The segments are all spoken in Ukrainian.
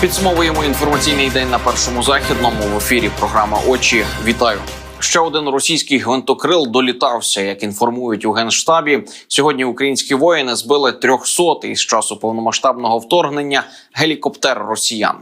Підсумовуємо інформаційний день на першому західному в ефірі. Програма Очі. Вітаю. Ще один російський гвинтокрил долітався, як інформують у генштабі. Сьогодні українські воїни збили 300-й з часу повномасштабного вторгнення гелікоптер росіян.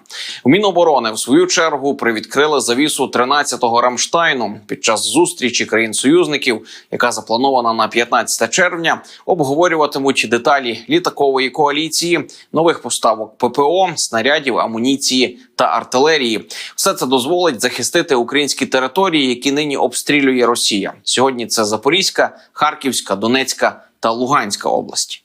У Міноборони в свою чергу привідкрили завісу 13-го Рамштайну під час зустрічі країн-союзників, яка запланована на 15 червня. Обговорюватимуть деталі літакової коаліції, нових поставок ППО, снарядів, амуніції та артилерії. Все це дозволить захистити українські території, які нині обстрілює Росія. Сьогодні це Запорізька, Харківська, Донецька та Луганська області.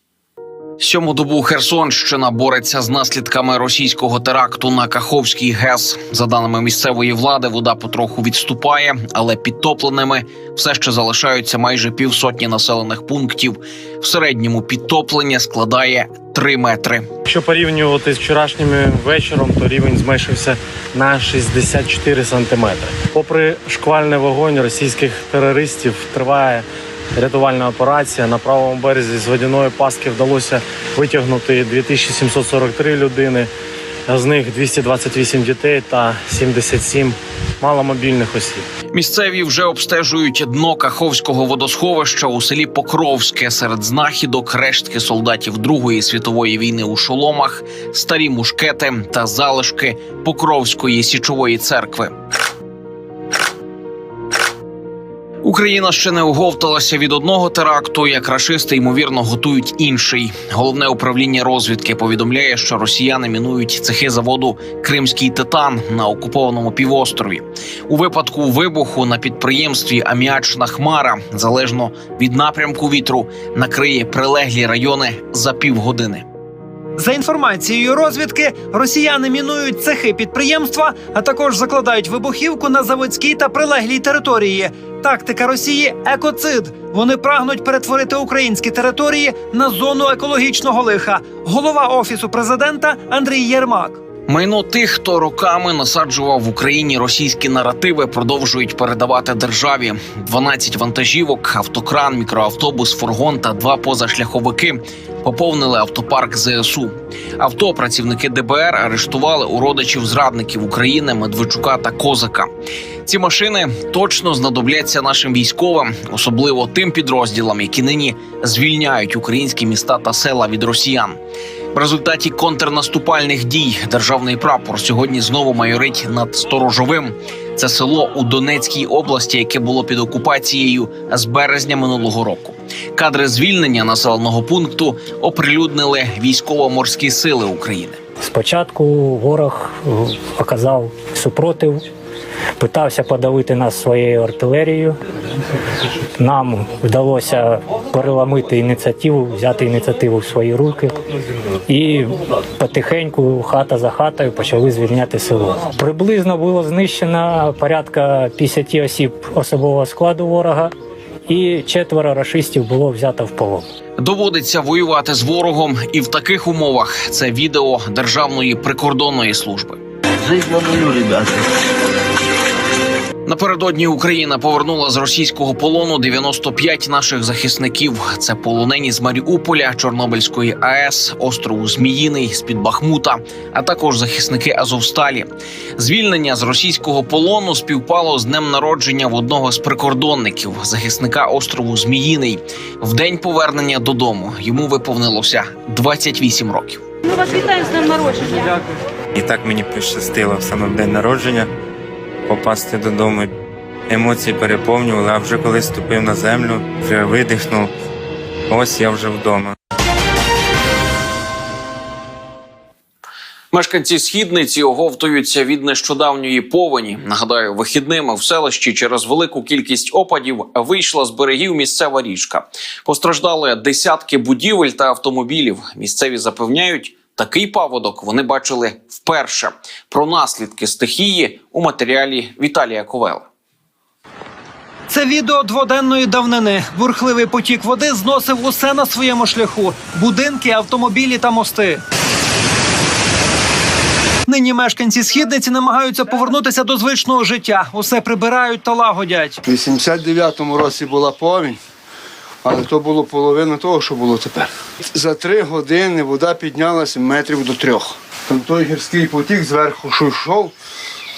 Сьому добу Херсонщина бореться з наслідками російського теракту на Каховський ГЕС. За даними місцевої влади, вода потроху відступає, але підтопленими все ще залишаються майже півсотні населених пунктів. В середньому підтоплення складає 3 метри. Якщо порівнювати з вчорашнім вечором, то рівень зменшився на 64 сантиметри. Попри шквальний вогонь російських терористів, триває рятувальна операція. На правому березі з водяної пастки вдалося витягнути 2743 людини, з них 228 дітей та 77 маломобільних осіб. Місцеві вже обстежують дно Каховського водосховища у селі Покровське серед знахідок рештки солдатів Другої світової війни у шоломах, старі мушкети та залишки Покровської січової церкви. Україна ще не оговталася від одного теракту, як рашисти ймовірно готують інший. Головне управління розвідки повідомляє, що росіяни мінують цехи заводу Кримський титан на окупованому півострові. У випадку вибуху на підприємстві аміачна хмара, залежно від напрямку вітру, накриє прилеглі райони за півгодини. За інформацією розвідки, росіяни мінують цехи підприємства, а також закладають вибухівку на заводській та прилеглій території. Тактика Росії екоцид. Вони прагнуть перетворити українські території на зону екологічного лиха. Голова офісу президента Андрій Єрмак. Майно тих, хто роками насаджував в Україні російські наративи, продовжують передавати державі. 12 вантажівок, автокран, мікроавтобус, фургон та два позашляховики поповнили автопарк ЗСУ. Авто працівники ДБР арештували у родичів зрадників України Медведчука та Козака. Ці машини точно знадобляться нашим військовим, особливо тим підрозділам, які нині звільняють українські міста та села від росіян. В результаті контрнаступальних дій державний прапор сьогодні знову майорить над Сторожовим. Це село у Донецькій області, яке було під окупацією з березня минулого року. Кадри звільнення населеного пункту оприлюднили військово-морські сили України. Спочатку ворог е, оказав супротив, питався подавити нас своєю артилерією. Нам вдалося переламити ініціативу, взяти ініціативу в свої руки. І потихеньку, хата за хатою, почали звільняти село. Приблизно було знищено порядка 50 осіб особового складу ворога, і четверо рашистів було взято в полон. Доводиться воювати з ворогом, і в таких умовах це відео Державної прикордонної служби. Жизнь на ребята. Напередодні Україна повернула з російського полону 95 наших захисників. Це полонені з Маріуполя, Чорнобильської АЕС, острову Зміїний, з під Бахмута, а також захисники Азовсталі. Звільнення з російського полону співпало з днем народження в одного з прикордонників, захисника острову Зміїний. В день повернення додому йому виповнилося 28 років. Ми вас вітаємо з днем народження. І так мені пощастило саме в день народження попасти додому. Емоції переповнювали, а вже коли ступив на землю, вже видихнув. Ось я вже вдома. Мешканці східниці оговтуються від нещодавньої повені. Нагадаю, вихідними в селищі через велику кількість опадів вийшла з берегів місцева річка. Постраждали десятки будівель та автомобілів. Місцеві запевняють, такий паводок вони бачили вперше. Про наслідки стихії у матеріалі Віталія Ковела. Це відео дводенної давнини. Бурхливий потік води зносив усе на своєму шляху: будинки, автомобілі та мости. Нині мешканці східниці намагаються повернутися до звичного життя. Усе прибирають та лагодять. У 89-му році була повінь. Але то було половина того, що було тепер. За три години вода піднялася метрів до трьох. Там той гірський потік зверху, що йшов,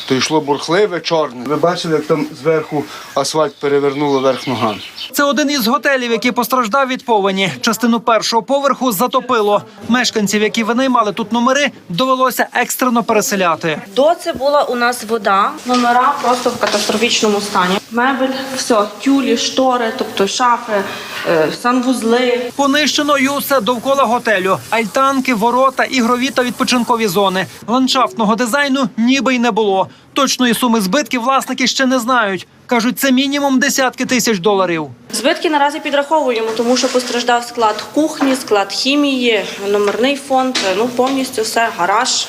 то йшло бурхливе, чорне. Ви бачили, як там зверху асфальт перевернуло верх ногами. Це один із готелів, який постраждав від повені. Частину першого поверху затопило. Мешканців, які винаймали тут номери, довелося екстрено переселяти. До це була у нас вода, номера просто в катастрофічному стані. Мебель, все, тюлі, штори, тобто шафи, е, санвузли. Понищено й усе довкола готелю: альтанки, ворота, ігрові та відпочинкові зони. Ландшафтного дизайну ніби й не було. Точної суми збитків власники ще не знають. Кажуть, це мінімум десятки тисяч доларів. Збитки наразі підраховуємо, тому що постраждав склад кухні, склад хімії, номерний фонд, е, ну повністю все, гараж.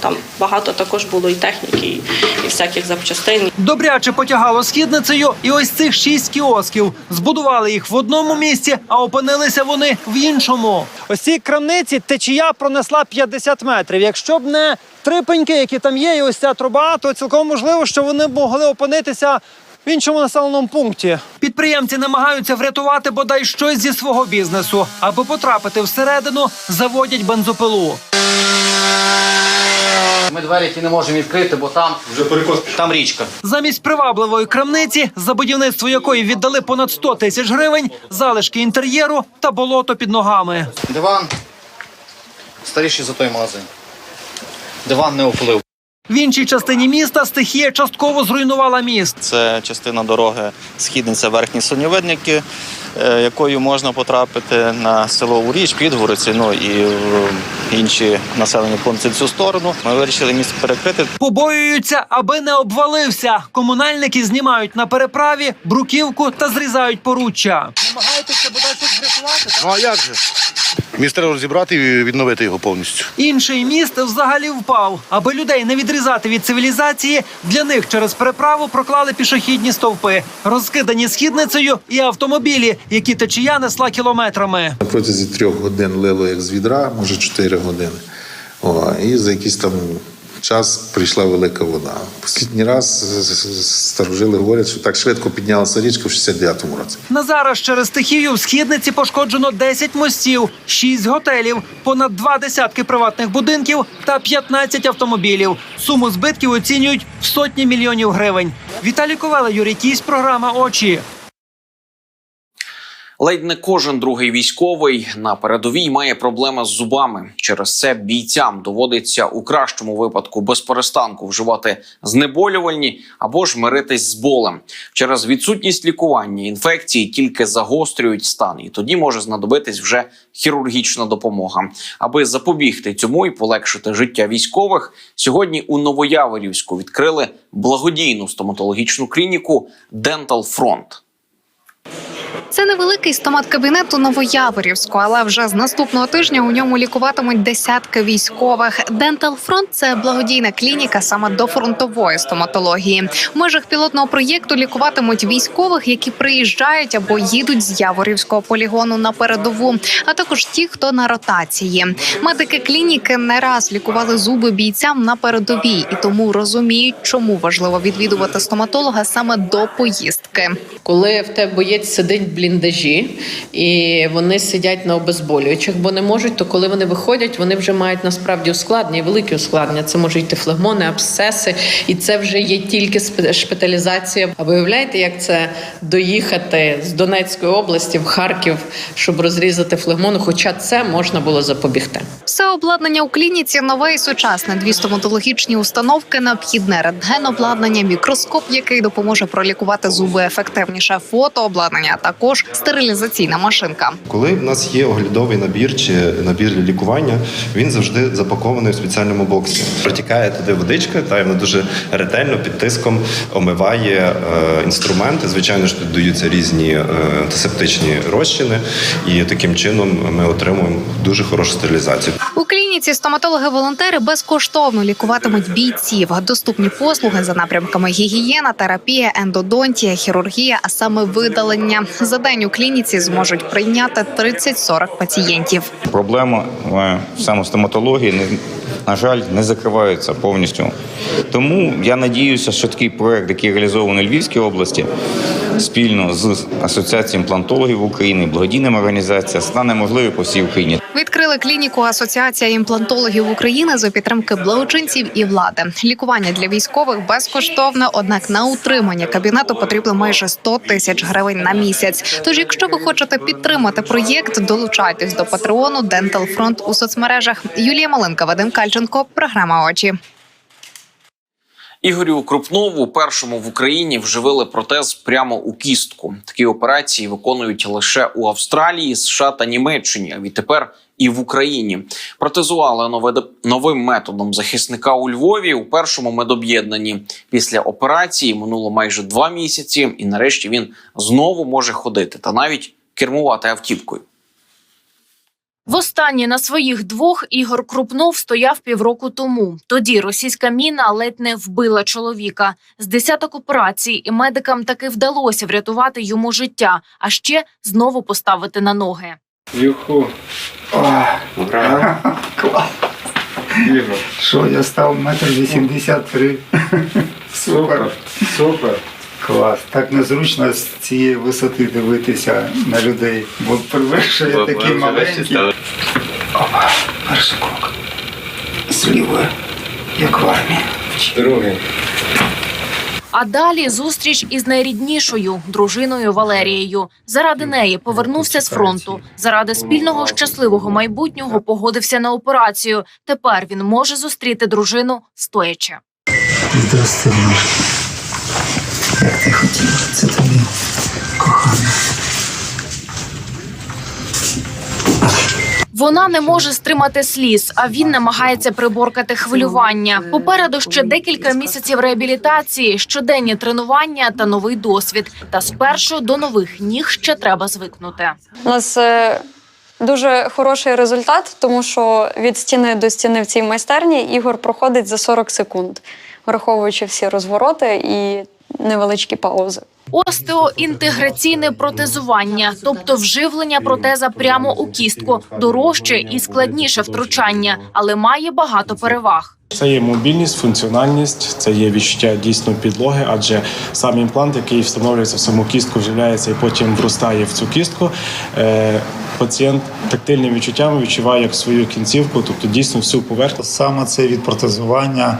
Там багато також було і техніки, і, і всяких запчастин. Добряче потягало східницею, і ось цих шість кіосків. Збудували їх в одному місці, а опинилися вони в іншому. Ось цій крамниці течія пронесла 50 метрів. Якщо б не трипеньки, які там є, і ось ця труба, то цілком можливо, що вони могли опинитися. В іншому населеному пункті підприємці намагаються врятувати бодай щось зі свого бізнесу, аби потрапити всередину, заводять бензопилу. Ми двері ті не можемо відкрити, бо там вже перекос. Там річка. Замість привабливої крамниці, за будівництво якої віддали понад 100 тисяч гривень, залишки інтер'єру та болото під ногами. Диван старіший за той магазин. Диван не оплив. В іншій частині міста стихія частково зруйнувала міст. Це частина дороги східниця верхні сонєвидники, е, якою можна потрапити на село Уріч, Підгориці, ну і в інші населені пункти в цю сторону. Ми вирішили місто перекрити. Побоюються, аби не обвалився. Комунальники знімають на переправі бруківку та зрізають поруччя. Намагайтеся бодай щось врятувати. Ну а як же? Міст треба розібрати і відновити його повністю. Інший міст взагалі впав. Аби людей не відрізати від цивілізації, для них через переправу проклали пішохідні стовпи, розкидані східницею і автомобілі, які течія несла кілометрами. На протязі трьох годин лило як з відра, може чотири години. О, і за якісь там час прийшла велика вода. Останній раз старожили говорять, що так швидко піднялася річка в 69-му році. На зараз через стихію в східниці пошкоджено 10 мостів, 6 готелів, понад два десятки приватних будинків та 15 автомобілів. Суму збитків оцінюють в сотні мільйонів гривень. Віталій Ковела, Юрій Кісь, програма Очі. Ледь не кожен другий військовий на передовій має проблеми з зубами. Через це бійцям доводиться у кращому випадку без перестанку вживати знеболювальні або ж миритись з болем. Через відсутність лікування інфекції тільки загострюють стан, і тоді може знадобитись вже хірургічна допомога. Аби запобігти цьому і полегшити життя військових, сьогодні у Новояворівську відкрили благодійну стоматологічну клініку Dental Front. Це невеликий стомат-кабінет у Новояворівську, але вже з наступного тижня у ньому лікуватимуть десятки військових. Dental Front – це благодійна клініка саме до фронтової стоматології. В межах пілотного проєкту лікуватимуть військових, які приїжджають або їдуть з Яворівського полігону на передову, а також ті, хто на ротації. Медики клініки не раз лікували зуби бійцям на передовій і тому розуміють, чому важливо відвідувати стоматолога саме до поїздки. Коли в тебе боєць сидить в бліндажі і вони сидять на обезболюючих, бо не можуть, то коли вони виходять, вони вже мають насправді ускладнення, великі ускладнення. Це можуть йти флегмони, абсцеси, і це вже є тільки шпиталізація. А ви уявляєте, як це доїхати з Донецької області в Харків, щоб розрізати флегмону? Хоча це можна було запобігти. Все обладнання у клініці нове і сучасне. Дві стоматологічні установки, необхідне рентгенобладнання, мікроскоп, який допоможе пролікувати зуби ефективніше, фотообладнання, а також стерилізаційна машинка. Коли в нас є оглядовий набір чи набір для лікування, він завжди запакований в спеціальному боксі. Протікає туди водичка, та й вона дуже ретельно під тиском омиває е, інструменти. Звичайно ж, тут даються різні е, антисептичні розчини, і таким чином ми отримуємо дуже хорошу стерилізацію. У клініці стоматологи-волонтери безкоштовно лікуватимуть бійців. Доступні послуги за напрямками гігієна, терапія, ендодонтія, хірургія, а саме видалення. За день у клініці зможуть прийняти 30-40 пацієнтів. Проблема саме стоматології на жаль не закривається повністю. Тому я надіюся, що такий проект, який реалізований у Львівській області, спільно з Асоціацією імплантологів України, благодійними організаціями стане можливою по всій Україні. Відкрили клініку Асоціація імплантологів України за підтримки благочинців і влади. Лікування для військових безкоштовне, однак на утримання кабінету потрібно майже 100 тисяч гривень на місяць. Тож, якщо ви хочете підтримати проєкт, долучайтесь до патреону Dental Front у соцмережах. Юлія Малинка, Вадим Кальченко, програма очі. Ігорю Крупнову першому в Україні вживили протез прямо у кістку. Такі операції виконують лише у Австралії, США та Німеччині. А відтепер і в Україні протезували нове новим методом захисника у Львові у першому медоб'єднанні. Після операції минуло майже два місяці, і нарешті він знову може ходити та навіть кермувати автівкою. Востаннє на своїх двох Ігор Крупнов стояв півроку тому. Тоді російська міна ледь не вбила чоловіка. З десяток операцій і медикам таки вдалося врятувати йому життя, а ще знову поставити на ноги. Юху. Клас. Що, я став метр вісімдесят три. Супер. Супер. Клас. Так незручно з цієї висоти дивитися на людей, бо привикши я такий маленький. Опа, перший крок. З як в армії. Другий. А далі зустріч із найріднішою дружиною Валерією. Заради неї повернувся з фронту. Заради спільного щасливого майбутнього погодився на операцію. Тепер він може зустріти дружину стоячи. Здрасте, Маш. Як ти хотіла, це тобі, кохана. Вона не може стримати сліз, а він намагається приборкати хвилювання. Попереду ще декілька місяців реабілітації, щоденні тренування та новий досвід. Та спершу до нових ніг ще треба звикнути. У нас е, дуже хороший результат, тому що від стіни до стіни в цій майстерні ігор проходить за 40 секунд, враховуючи всі розвороти і невеличкі паузи. Остеоінтеграційне протезування, тобто вживлення протеза прямо у кістку, дорожче і складніше втручання, але має багато переваг. Це є мобільність, функціональність, це є відчуття дійсно підлоги, адже сам імплант, який встановлюється в саму кістку, вживляється і потім вростає в цю кістку. Е, пацієнт тактильними відчуттями відчуває як свою кінцівку, тобто дійсно всю поверхню. Саме це від протезування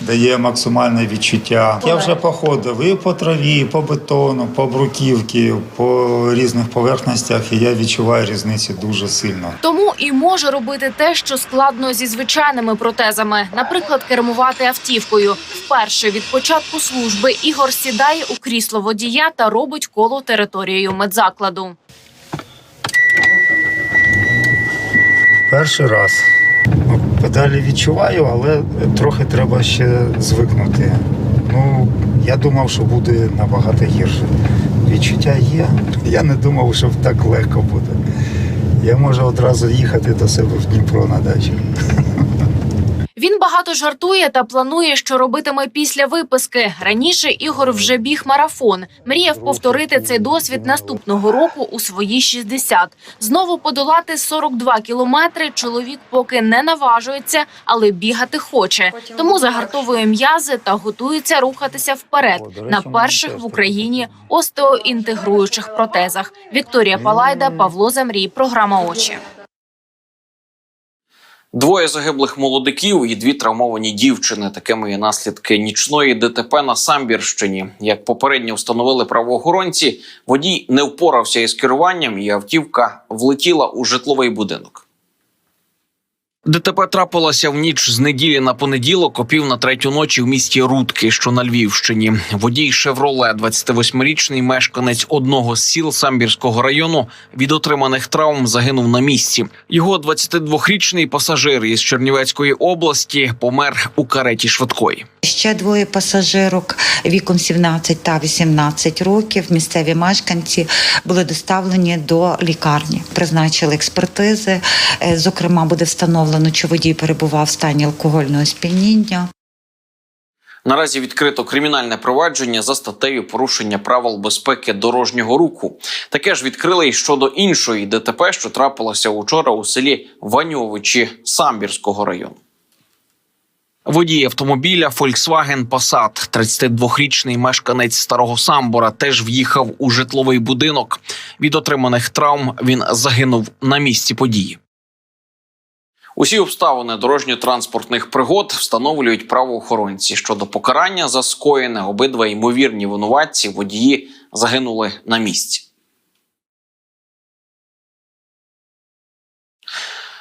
дає максимальне відчуття. Я вже походив і по траві, і по бетону, по бруківці, по різних поверхностях, і я відчуваю різницю дуже сильно. Тому і може робити те, що складно зі звичайними протезами, наприклад, кермувати автівкою. Вперше від початку служби Ігор сідає у крісло водія та робить коло територією медзакладу. Перший раз. Педалі відчуваю, але трохи треба ще звикнути. Ну, я думав, що буде набагато гірше. Відчуття є. Я не думав, що так легко буде. Я можу одразу їхати до себе в Дніпро на дачу. Він багато жартує та планує, що робитиме після виписки. Раніше Ігор вже біг марафон. Мріяв повторити цей досвід наступного року у свої 60. Знову подолати 42 кілометри. Чоловік поки не наважується, але бігати хоче. Тому загартовує м'язи та готується рухатися вперед на перших в Україні остеоінтегруючих протезах. Вікторія Палайда, Павло Замрій. Програма очі. Двоє загиблих молодиків і дві травмовані дівчини. Такими є наслідки нічної ДТП на Самбірщині. Як попередньо встановили правоохоронці, водій не впорався із керуванням, і автівка влетіла у житловий будинок. ДТП трапилося в ніч з неділі на понеділок, опів на третю ночі в місті Рудки, що на Львівщині. Водій Шевроле, 28-річний мешканець одного з сіл Самбірського району, від отриманих травм загинув на місці. Його 22-річний пасажир із Чернівецької області помер у кареті швидкої. Ще двоє пасажирок віком 17 та 18 років. Місцеві мешканці були доставлені до лікарні. Призначили експертизи. Е, Зокрема, буде встановлено, чи водій перебував в стані алкогольного сп'яніння. Наразі відкрито кримінальне провадження за статтею порушення правил безпеки дорожнього руху. Таке ж відкрили й щодо іншої ДТП, що трапилося учора у селі Ваньовичі Самбірського району. Водій автомобіля Volkswagen Passat, 32-річний мешканець старого Самбора, теж в'їхав у житловий будинок. Від отриманих травм він загинув на місці події. Усі обставини дорожньо-транспортних пригод встановлюють правоохоронці. Щодо покарання за скоєне, обидва ймовірні винуватці водії загинули на місці.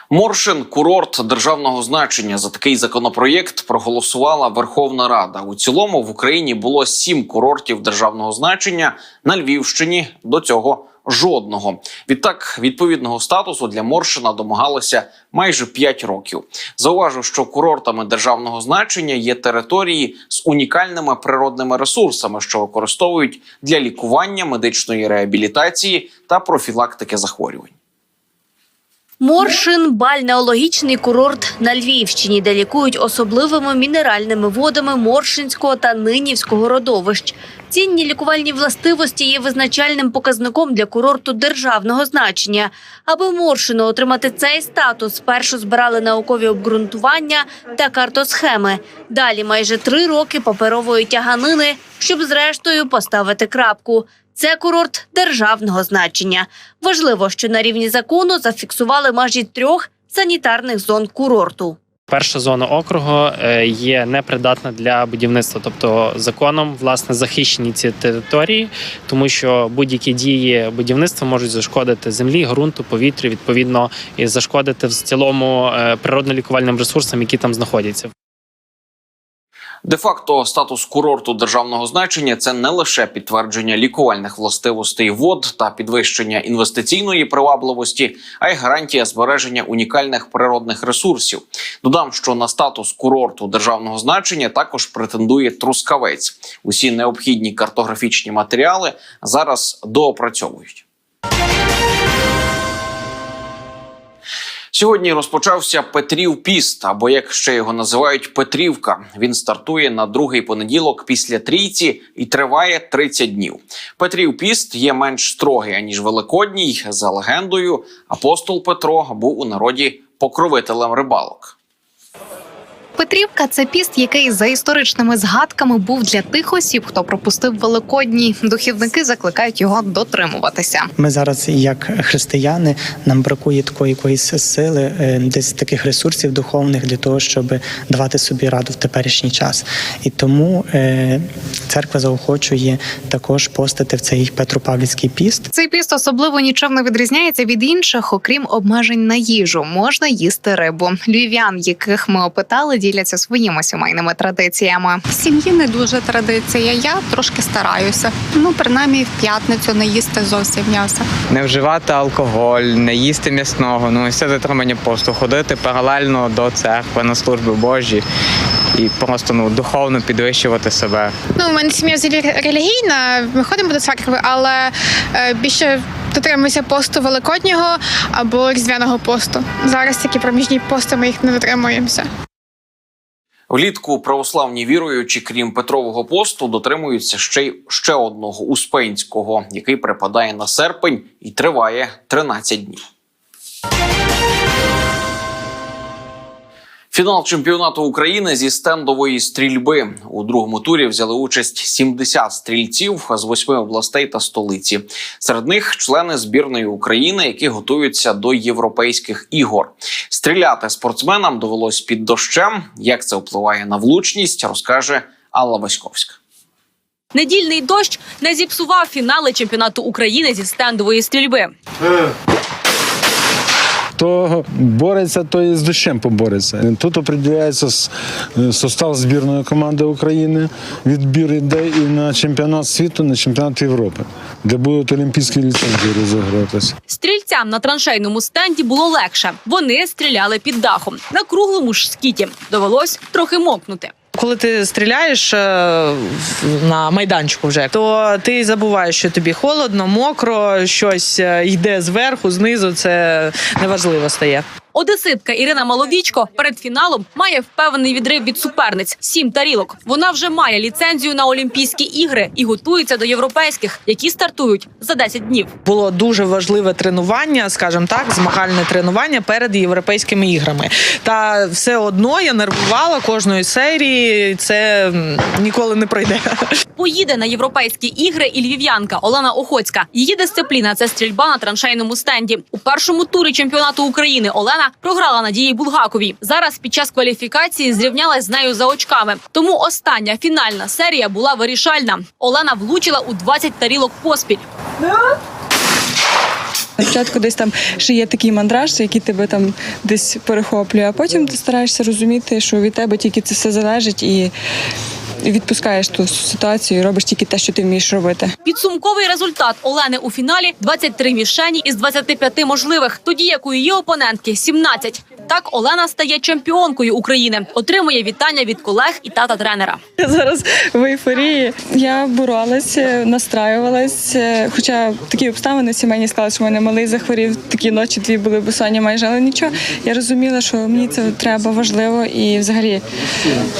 Моршин курорт державного значення. За такий законопроєкт проголосувала Верховна Рада. У цілому в Україні було сім курортів державного значення. На Львівщині до цього жодного. Відтак відповідного статусу для Моршина домагалися майже 5 років. Зауважу, що курортами державного значення є території з унікальними природними ресурсами, що використовують для лікування, медичної реабілітації та профілактики захворювань. Моршин бальнеологічний курорт на Львівщині, де лікують особливими мінеральними водами Моршинського та Нинівського родовищ. Цінні лікувальні властивості є визначальним показником для курорту державного значення. Аби Моршину отримати цей статус, спершу збирали наукові обґрунтування та картосхеми. Далі майже три роки паперової тяганини, щоб зрештою поставити крапку. Це курорт державного значення. Важливо, що на рівні закону зафіксували межі трьох санітарних зон курорту. Перша зона округу е, є непридатна для будівництва, тобто законом власне захищені ці території, тому що будь-які дії будівництва можуть зашкодити землі, ґрунту, повітрю, відповідно, і зашкодити в цілому е, природно-лікувальним ресурсам, які там знаходяться. Де-факто статус курорту державного значення це не лише підтвердження лікувальних властивостей вод та підвищення інвестиційної привабливості, а й гарантія збереження унікальних природних ресурсів. Додам, що на статус курорту державного значення також претендує Трускавець. Усі необхідні картографічні матеріали зараз доопрацьовують. Сьогодні розпочався Петрів піст, або як ще його називають Петрівка. Він стартує на другий понеділок після трійці і триває 30 днів. Петрів піст є менш строгий аніж Великодній. За легендою, апостол Петро був у народі покровителем рибалок. Петрівка це піст, який за історичними згадками був для тих осіб, хто пропустив Великодній. Духівники закликають його дотримуватися. Ми зараз, як християни, нам бракує такої якоїсь сили, е, десь таких ресурсів духовних для того, щоб давати собі раду в теперішній час. І тому е, церква заохочує також постати в цей Петропавлівський піст. Цей піст особливо нічим не відрізняється від інших, окрім обмежень на їжу. Можна їсти рибу. Львів'ян, яких ми опитали, діляться своїми сімейними традиціями. В сім'ї не дуже традиція. Я трошки стараюся. Ну, принаймні в п'ятницю не їсти зовсім м'яса. не вживати алкоголь, не їсти м'ясного, ну і все дотримання посту, ходити паралельно до церкви на служби Божі і просто ну духовно підвищувати себе. Ну, у мене сім'я взагалі релігійна, ми ходимо до церкви, але е, більше дотримуємося посту великоднього або різдвяного посту. Зараз такі проміжні пости, ми їх не дотримуємося. Влітку православні віруючі, крім Петрового посту, дотримуються ще й ще одного успенського, який припадає на серпень і триває 13 днів. Фінал чемпіонату України зі стендової стрільби у другому турі взяли участь 70 стрільців з восьми областей та столиці. Серед них члени збірної України, які готуються до європейських ігор. Стріляти спортсменам довелось під дощем. Як це впливає на влучність, розкаже Алла Васьковська. Недільний дощ не зіпсував фінали чемпіонату України зі стендової стрільби. Хто бореться, то і з дощем побореться. Тут определяється состав збірної команди України. Відбір йде і на чемпіонат світу, на чемпіонат Європи, де будуть олімпійські ліцензії розігратися. Стрільцям на траншейному стенді було легше. Вони стріляли під дахом на круглому ж скіті. Довелось трохи мокнути. Коли ти стріляєш е, на майданчику, вже то ти забуваєш, що тобі холодно, мокро, щось е, йде зверху, знизу. Це неважливо стає. Одеситка Ірина Маловічко перед фіналом має впевнений відрив від суперниць сім тарілок. Вона вже має ліцензію на Олімпійські ігри і готується до європейських, які стартують за 10 днів. Було дуже важливе тренування, скажімо так, змагальне тренування перед європейськими іграми. Та все одно я нервувала кожної серії. Це ніколи не пройде. Поїде на європейські ігри і львів'янка Олена Охоцька. Її дисципліна це стрільба на траншейному стенді. У першому турі чемпіонату України Олена програла Надії Булгаковій. Зараз під час кваліфікації зрівнялась з нею за очками. Тому остання фінальна серія була вирішальна. Олена влучила у 20 тарілок поспіль. Спочатку десь там ще є такий мандраж, який тебе там десь перехоплює, а потім ти стараєшся розуміти, що від тебе тільки це все залежить і відпускаєш ту ситуацію, і робиш тільки те, що ти вмієш робити. Підсумковий результат Олени у фіналі 23 мішені із 25 можливих, тоді як у її опонентки 17. Так Олена стає чемпіонкою України, отримує вітання від колег і тата тренера. Я зараз в ейфорії. Я боролась, настраювалась. Хоча такі обставини сімейні склали, що в мене малий захворів. Такі ночі дві були босоні майже, але нічого. Я розуміла, що мені це треба важливо, і взагалі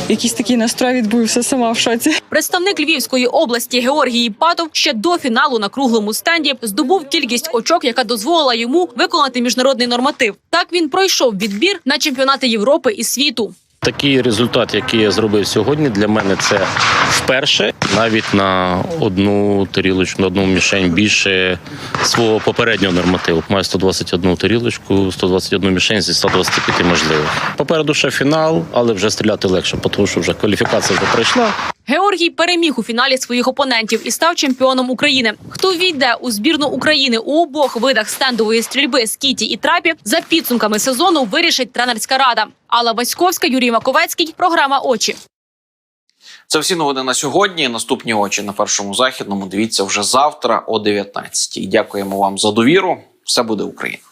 якийсь такий настрой відбувся сама в шоці. Представник Львівської області Георгій Патов ще до фіналу на круглому стенді здобув кількість очок, яка дозволила йому виконати міжнародний норматив. Так він пройшов відбір на чемпіонати Європи і світу. Такий результат, який я зробив сьогодні, для мене це вперше навіть на одну тарілочку, на одну мішень більше свого попереднього нормативу. Маю 121 тарілочку, 121 мішень зі 125 можливих. Попереду ще фінал, але вже стріляти легше, тому що вже кваліфікація вже пройшла. Георгій переміг у фіналі своїх опонентів і став чемпіоном України. Хто війде у збірну України у обох видах стендової стрільби скіті і трапі за підсумками сезону вирішить тренерська рада. Алла Васьковська, Юрій Маковецький. Програма очі. Це всі новини на сьогодні. Наступні очі на першому західному. Дивіться вже завтра о 19 Дякуємо вам за довіру. Все буде Україна.